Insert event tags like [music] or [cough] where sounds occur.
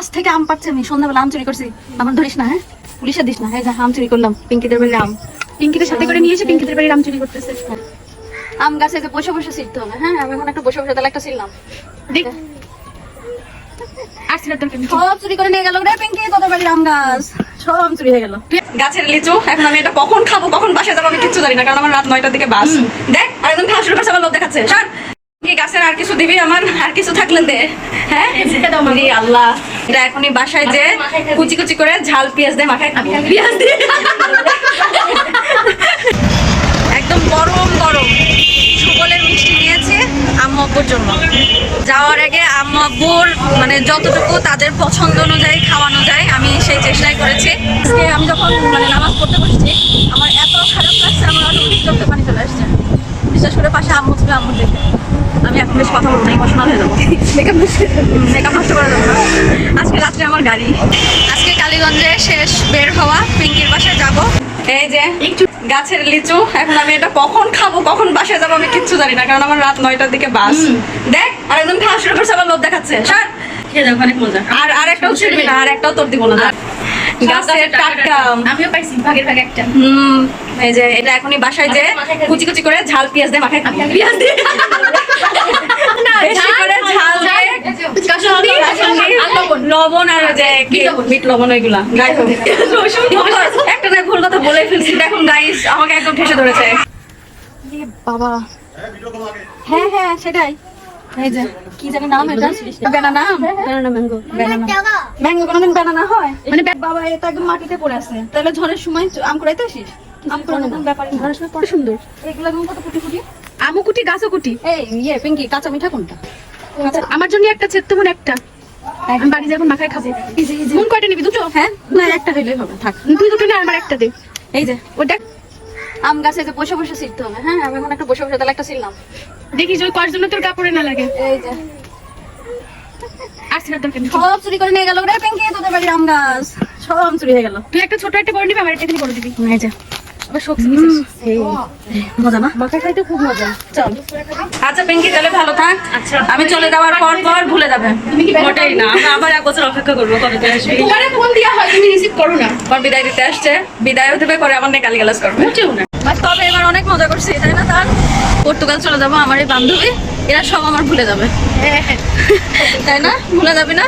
গাছ থেকে আম পাচ্ছে আমি সন্ধ্যাবেলা আম চুরি করছি আমার ধরিস না হ্যাঁ পুলিশে দিস না এই যে আম চুরি করলাম পিঙ্কিদের বাড়ির আম পিঙ্কিদের সাথে করে নিয়ে এসে পিঙ্কিদের বাড়ির আম চুরি করতেছে আম গাছে যে বসে বসে ছিটতে হবে হ্যাঁ আমি এখন একটা বসে বসে তাহলে একটা ছিললাম দেখ আর ছিলার দরকার নেই। সব চুরি করে নিয়ে গেল রে পিঙ্কি তোদের বাড়ির আম গাছ সব চুরি হয়ে গেল গাছের লিচু এখন আমি এটা কখন খাব কখন বাসায় যাব আমি কিচ্ছু জানি না কারণ আমার রাত নয়টার দিকে বাস দেখ আর একদম খাওয়া শুরু করছে আমার লোভ দেখাচ্ছে গাছের আর কিছু দিবি আমার আর কিছু থাকলে দে হ্যাঁ আল্লাহ এটা এখনই বাসায় যে কুচি কুচি করে ঝাল পেঁয়াজ দিয়ে মাখায় পেঁয়াজ দিয়ে একদম গরম গরম। সকলের মিষ্টি নিয়েছে আম্মু আব্বুর জন্য। যাওয়ার আগে আম্মু আব্বুর মানে যতটুকু তাদের পছন্দ অনুযায়ী খাওয়ানো যায় আমি সেই চেষ্টাই করেছি আজকে আমি যখন মানে নামাজ পড়তে বসছি আমার এত খারাপ লাগছে আমার অটোমেটিক চোখে পানি চলে আসছে বিশেষ করে পাশে আম্মু ছিল আম্মুর দেখে আমি এখন বেশ কথা বলতে ইমোশনাল হয়ে যাব মেকআপ মেকআপ নষ্ট করে আজকে রাত্রে আমার গাড়ি। আজকে কালীগঞ্জে শেষ বের হওয়া। পিঙ্কির বাসায় যাব। এই যে একটু গাছের লিচু। এখন আমি এটা কখন খাব কখন বাসায় যাব আমি কিচ্ছু জানি না কারণ আমার রাত নয়টার দিকে বাস। দেখ আর একদম খাওয়া শুরু করছে আমার লোভ দেখাচ্ছে। সর। খেয়ে যাও অনেক মজা। আর আর একটাও ছিড়বি না আর একটাও তোর দিব না। গাছের টাটকা। আমিও পাইছি ভাগের ভাগে একটা। হুম এই যে এটা এখনই বাসায় যে কুচি কুচি করে ঝাল পেঁয়াজ দিয়ে মাখায় পেঁয়াজ দিয়ে [laughs] বেশি করে ঝাল দিয়ে কাসুন্দি লবণ। লবণ আর যে কি লবণ। ওইগুলা। একটা না ভুল কথা বলে ফেলছি। দেখুন গাইস আমাকে একদম ঠেসে ধরেছে। বাবা। হ্যাঁ হ্যাঁ সেটাই। এই যে কি জানি নাম এটা? Mango mango. কোনোদিন হয়? মানে বাবা এটা একদম মাটিতে পড়ে আছে। তাহলে ঝড়ের সময় আম কুড়াইতে আসিস? আম কুড়ানোর ব্যাপারে। ঝড়ের সময় পড়ে সুন্দর। এগুলো কত কুটি কুটি আমু কুটি এই ইয়ে পিঙ্কি কাঁচা মিঠা কোনটা? আমার জন্য একটা চেত মন একটা। আমি বাড়ি মাখায় খাব। মন কয়টা নিবি দুটো? হ্যাঁ না একটা হইলেই হবে। থাক। তুই দুটো না। আমার একটা দে। এই যে। ওটা আম গাছে যে বসে বসে ছিটতে হবে। হ্যাঁ আমি এখন একটা বসে বসে তাহলে একটা ছিললাম দেখিস ওই কয়ের জন্য তোর কাপড়ে না লাগে। এই যে। আর ছিলার সব চুরি করে নিয়ে গেল রে পিঙ্কি তোদের বাড়ির আম গাছ। সব আম চুরি হয়ে গেল। তুই একটা ছোট একটা বড় নিবি আমার একটা খালি বড় দিবি। এই যে। আচ্ছা আচ্ছা। আমি চলে যাওয়ার পর পর ভুলে যাবে। মোটেই না। আমরা আবার এক বছর অপেক্ষা করব কবে তুই ফোন দিয়া হয় তুমি রিসিভ করো না। আমার বিদায় দিতে আসছে। বিদায়ও দেবে করে আমার নিয়ে গালিগালাজ করবে। না। তবে এবার অনেক মজা করছি তাই না তার? পর্তুগাল চলে যাব আমার এই বান্ধবী। এরা সব আমার ভুলে যাবে। হ্যাঁ হ্যাঁ। তাই না? ভুলে যাবে না।